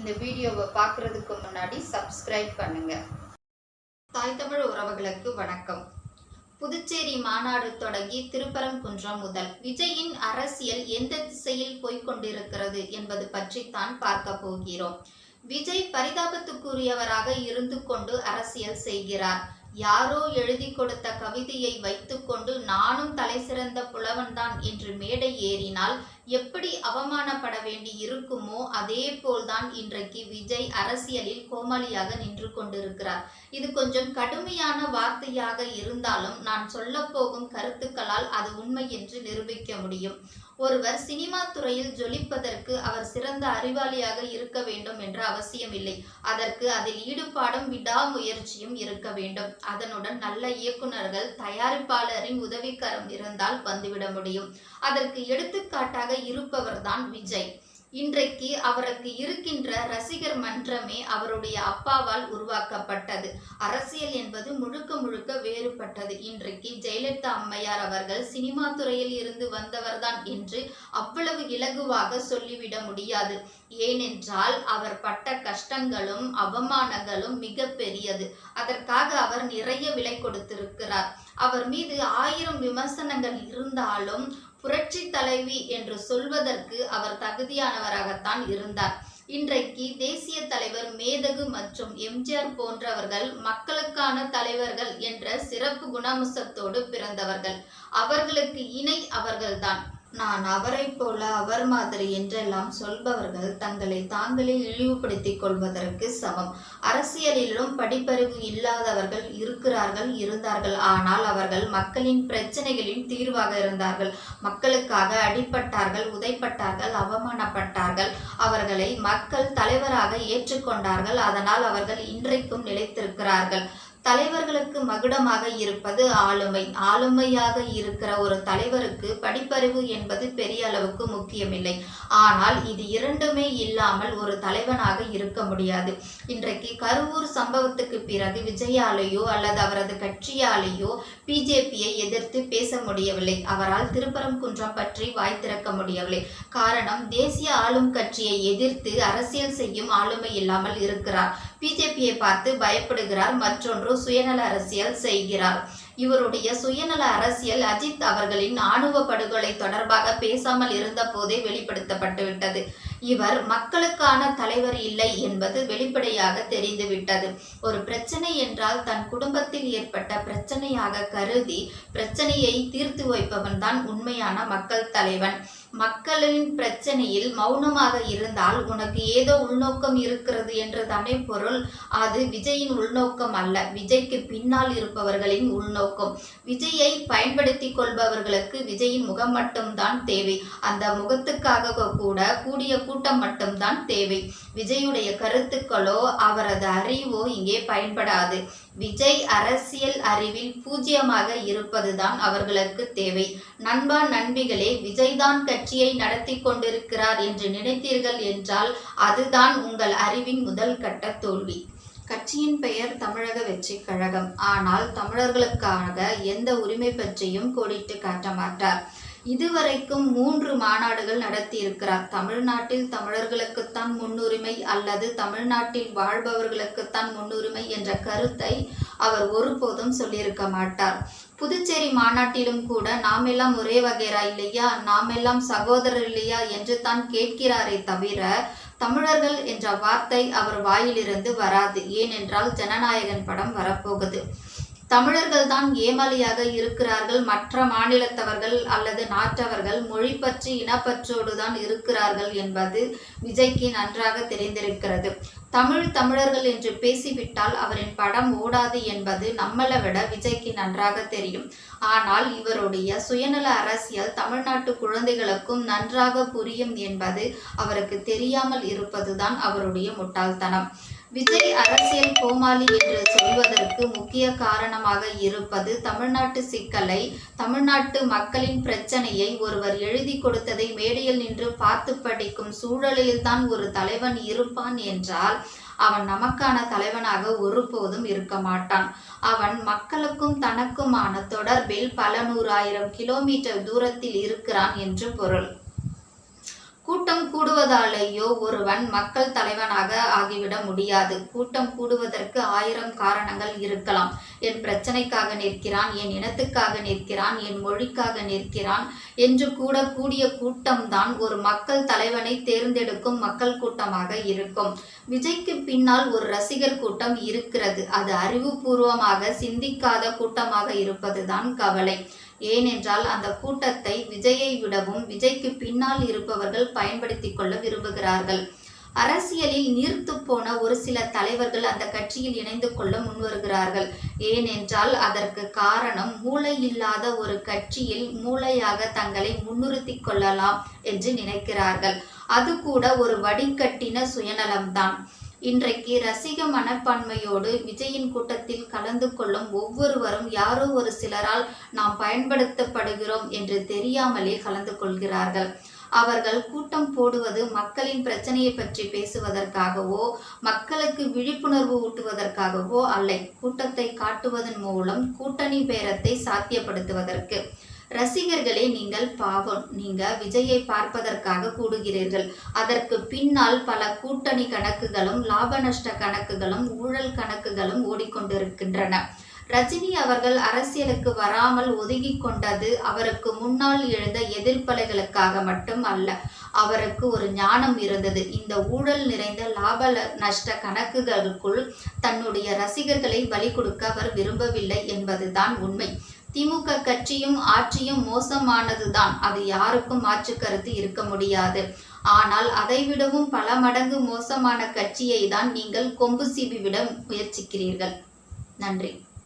இந்த வீடியோவை பார்க்குறதுக்கு முன்னாடி சப்ஸ்கிரைப் பண்ணுங்க. தாய் தமிழ் உறவுகளுக்கு வணக்கம். புதுச்சேரி மாநாடு தொடங்கி திருப்பரங்குன்றம் முதல் விஜயின் அரசியல் எந்த திசையில் போய்க் கொண்டிருக்கிறது என்பது பற்றித்தான் பார்க்க போகிறோம். விஜய் பரிதாபத்துக்குரியவராக இருந்து கொண்டு அரசியல் செய்கிறார். யாரோ எழுதி கொடுத்த கவிதையை வைத்துக்கொண்டு நானும் தலை சிறந்த புலவன்தான் என்று மேடை ஏறினால் எப்படி அவமானப்பட வேண்டி இருக்குமோ அதே போல்தான் இன்றைக்கு விஜய் அரசியலில் கோமாளியாக நின்று கொண்டிருக்கிறார். இது கொஞ்சம் கடுமையான வார்த்தையாக இருந்தாலும் நான் சொல்ல போகும் கருத்துக்களால் அது உண்மை என்று நிரூபிக்க முடியும். ஒருவர் சினிமா துறையில் ஜொலிப்பதற்கு அவர் சிறந்த அறிவாளியாக இருக்க வேண்டும் என்ற அவசியமில்லை. அதற்கு அதில் ஈடுபாடும் விடாமுயற்சியும் இருக்க வேண்டும். அதனுடன் நல்ல இயக்குனர்கள் தயாரிப்பாளரின் உதவிக்கரம் இருந்தால் வந்துவிட முடியும். அதற்கு எடுத்துக்காட்டாக இருப்பவர்தான் விஜய். இன்றைக்கு அவருக்கு இருக்கின்ற ரசிகர் மன்றமே அவருடைய அப்பாவால் உருவாக்கப்பட்டது. அரசியல் என்பது முழுக்க முழுக்க வேறுபட்டது. இன்றைக்கு ஜெயலலிதா அம்மையார் அவர்கள் சினிமா துறையில் இருந்து வந்தவர்தான் என்று அவ்வளவு இலகுவாக சொல்லிவிட முடியாது. ஏனென்றால் அவர் பட்ட கஷ்டங்களும் அவமானங்களும் மிக பெரியது. அதற்காக அவர் நிறைய விலை கொடுத்திருக்கிறார். அவர் மீது ஆயிரம் விமர்சனங்கள் இருந்தாலும் புரட்சி தலைவி என்று சொல்வதற்கு அவர் தகுதியானவராகத்தான் இருந்தார். இன்றைக்கு தேசிய தலைவர் மேதகு மற்றும் எம்ஜிஆர் போன்றவர்கள் மக்களுக்கான தலைவர்கள் என்ற சிறப்பு குணாம்சத்தோடு பிறந்தவர்கள். அவர்களுக்கு இணை அவர்கள்தான். நான் அவரைப் போல அவர் மாதிரி என்றெல்லாம் சொல்பவர்கள் தங்களை தாங்களே இழிவுபடுத்திக் கொள்வதற்கு சமம். அரசியலிலும் படிப்பறிவு இல்லாதவர்கள் இருக்கிறார்கள் இருந்தார்கள். ஆனால் அவர்கள் மக்களின் பிரச்சனைகளின் தீர்வாக இருந்தார்கள். மக்களுக்காக அடிபட்டார்கள் உதைப்பட்டார்கள் அவமானப்பட்டார்கள். அவர்களை மக்கள் தலைவராக ஏற்றுக்கொண்டார்கள். அதனால் அவர்கள் இன்றைக்கும் நிலைத்திருக்கிறார்கள். தலைவர்களுக்கு மகுடமாக இருப்பது ஆளுமை. ஆளுமையாக இருக்கிற ஒரு தலைவருக்கு படிப்பறிவு என்பது பெரிய அளவுக்கு முக்கியமில்லை. ஆனால் இது இரண்டுமே இல்லாமல் ஒரு தலைவனாக இருக்க முடியாது. இன்றைக்கு கருவூர் சம்பவத்துக்கு பிறகு விஜயாலேயோ அல்லது அவரது கட்சியாலேயோ பிஜேபியை எதிர்த்து பேச முடியவில்லை. அவரால் திருப்பரங்குன்றம் பற்றி வாய் திறக்க முடியவில்லை. காரணம் தேசிய ஆளும் கட்சியை எதிர்த்து அரசியல் செய்யும் ஆளுமை இல்லாமல் இருக்கிறார். பிஜேபியை பார்த்து பயப்படுகிறார் மற்றொன்று சுயநல அரசியல் செய்கிறார். இவருடைய சுயநல அரசியல் அஜித் அவர்களின் ஆணுவ படுகொலை தொடர்பாக பேசாமல் இருந்த போதே வெளிப்படுத்தப்பட்டுவிட்டது இவர் மக்களுக்கான தலைவர் இல்லை என்பது வெளிப்படையாக தெரிந்துவிட்டது ஒரு பிரச்சனை என்றால் தன் குடும்பத்தில் ஏற்பட்ட பிரச்சனையாக கருதி பிரச்சனையை தீர்த்து வைப்பவன் தான் உண்மையான மக்கள் தலைவன். மக்களின் பிரச்சனையில் மௌனமாக இருந்தால் உனக்கு ஏதோ உள்நோக்கம் இருக்கிறது என்று தானே பொருள். அது விஜயின் உள்நோக்கம் அல்ல. விஜய்க்கு பின்னால் இருப்பவர்களின் உள்நோக்கம். விஜயை பயன்படுத்தி கொள்பவர்களுக்கு விஜயின் முகம் மட்டும்தான் தேவை. அந்த முகத்துக்காக கூட கூடிய கூட்டம் மட்டும்தான் தேவை. விஜயுடைய கருத்துக்களோ அவரது அறிவோ இங்கே பயன்படாது. விஜய் அரசியல் அறிவில் பூஜ்ஜியமாக இருப்பதுதான் அவர்களுக்கு தேவை. நண்பா நண்பிகளே விஜய்தான் கட்சியை நடத்தி கொண்டிருக்கிறார் என்று நினைத்தீர்கள் என்றால் அதுதான் உங்கள் அறிவின் முதல் கட்ட தோல்வி. கட்சியின் பெயர் தமிழக வெற்றி கழகம். ஆனால் தமிழர்களுக்காக எந்த உரிமை பற்றியும் கோடிட்டு காட்ட மாட்டார். இதுவரைக்கும் மூன்று மாநாடுகள் நடத்தியிருக்கிறார். தமிழ்நாட்டில் தமிழர்களுக்குத்தான் முன்னுரிமை அல்லது தமிழ்நாட்டில் வாழ்பவர்களுக்குத்தான் முன்னுரிமை என்ற கருத்தை அவர் ஒருபோதும் சொல்லியிருக்க மாட்டார். புதுச்சேரி மாநாட்டிலும் கூட நாமெல்லாம் ஒரே வகைரா இல்லையா? நாமெல்லாம் சகோதரர் இல்லையா? என்று தான் கேட்கிறாரே தவிர தமிழர்கள் என்ற வார்த்தை அவர் வாயிலிருந்து வராது. ஏனென்றால் ஜனநாயகன் படம் வரப்போகுது. தமிழர்கள் தான் ஏமாளியாக இருக்கிறார்கள். மற்ற மாநிலத்தவர்கள் அல்லது நாட்டவர்கள் மொழி பற்றி இனப்பற்றோடு தான் இருக்கிறார்கள் என்பது விஜய்க்கு நன்றாக தெரிந்திருக்கிறது. தமிழ் தமிழர்கள் என்று பேசிவிட்டால் அவரின் படம் ஓடாது என்பது நம்மளை விட விஜய்க்கு நன்றாக தெரியும். ஆனால் இவருடைய சுயநல அரசியல் தமிழ்நாட்டு குழந்தைகளுக்கும் நன்றாக புரியும் என்பது அவருக்கு தெரியாமல் இருப்பதுதான் அவருடைய முட்டாள்தனம். விஜய் அரசியல் கோமாளி என்று சொல்வதற்கு முக்கிய காரணமாக இருப்பது தமிழ்நாட்டு சிக்கலை தமிழ்நாட்டு மக்களின் பிரச்சனையை ஒருவர் எழுதி கொடுத்ததை மேடையில் நின்று பார்த்து படிக்கும் சூழலில்தான் ஒரு தலைவன் இருப்பான் என்றால் அவன் நமக்கான தலைவனாக ஒருபோதும் இருக்க மாட்டான். அவன் மக்களுக்கும் தனக்குமான தொடர்பில் பல நூறாயிரம் கிலோமீட்டர் தூரத்தில் இருக்கிறான் என்று பொருள். கூட்டம் கூடுவதாலேயோ ஒருவன் மக்கள் தலைவனாக ஆகிவிட முடியாது. கூட்டம் கூடுவதற்கு ஆயிரம் காரணங்கள் இருக்கலாம். என் பிரச்சனைக்காக நிற்கிறான் என் இனத்துக்காக நிற்கிறான் என் மொழிக்காக நிற்கிறான் என்று கூட கூடிய கூட்டம்தான் ஒரு மக்கள் தலைவனை தேர்ந்தெடுக்கும் மக்கள் கூட்டமாக இருக்கும். விஜய்க்கு பின்னால் ஒரு ரசிகர் கூட்டம் இருக்கிறது. அது அறிவுபூர்வமாக சிந்திக்காத கூட்டமாக இருப்பதுதான் கவலை. ஏனென்றால் அந்த கூட்டத்தை விஜயை விடவும் விஜய்க்கு பின்னால் இருப்பவர்கள் பயன்படுத்திக் கொள்ள விரும்புகிறார்கள். அரசியலில் நீர்த்து போன ஒரு சில தலைவர்கள் அந்த கட்சியில் இணைந்து கொள்ள முன்வருகிறார்கள். ஏனென்றால் அதற்கு காரணம் மூளை இல்லாத ஒரு கட்சியில் மூளையாக தங்களை முன்னிறுத்தி கொள்ளலாம் என்று நினைக்கிறார்கள். அது கூட ஒரு வடிகட்டின சுயநலம்தான். இன்றைக்கு ரசிக மனப்பான்மையோடு விஜயின் கூட்டத்தில் கலந்து கொள்ளும் ஒவ்வொருவரும் யாரோ ஒரு சிலரால் நாம் பயன்படுத்தப்படுகிறோம் என்று தெரியாமலே கலந்து கொள்கிறார்கள். அவர்கள் கூட்டம் போடுவது மக்களின் பிரச்சனையை பற்றி பேசுவதற்காகவோ மக்களுக்கு விழிப்புணர்வு ஊட்டுவதற்காகவோ அல்ல கூட்டத்தை காட்டுவதன் மூலம் கூட்டணி பேரத்தை சாத்தியப்படுத்துவதற்கு. ரசிகர்களே நீங்கள் பாவம் நீங்க விஜயை பார்ப்பதற்காக கூடுகிறீர்கள். அதற்கு பின்னால் பல கூட்டணி கணக்குகளும் லாப நஷ்ட கணக்குகளும் ஊழல் கணக்குகளும் ஓடிக்கொண்டிருக்கின்றன. ரஜினி அவர்கள் அரசியலுக்கு வராமல் ஒதுங்கி கொண்டது அவருக்கு முன்னால் எழுந்த எதிர்ப்பலைகளுக்காக மட்டும் அல்ல அவருக்கு ஒரு ஞானம் இருந்தது. இந்த ஊழல் நிறைந்த லாப நஷ்ட கணக்குகளுக்குள் தன்னுடைய ரசிகர்களை பலி கொடுக்க அவர் விரும்பவில்லை என்பதுதான் உண்மை. திமுக கட்சியும் ஆட்சியும் மோசமானதுதான். அது யாருக்கும் மாற்று கருத்து இருக்க முடியாது. ஆனால் அதைவிடவும் பல மடங்கு மோசமான கட்சியை தான் நீங்கள் கொம்பு சீவி விட முயற்சிக்கிறீர்கள். நன்றி.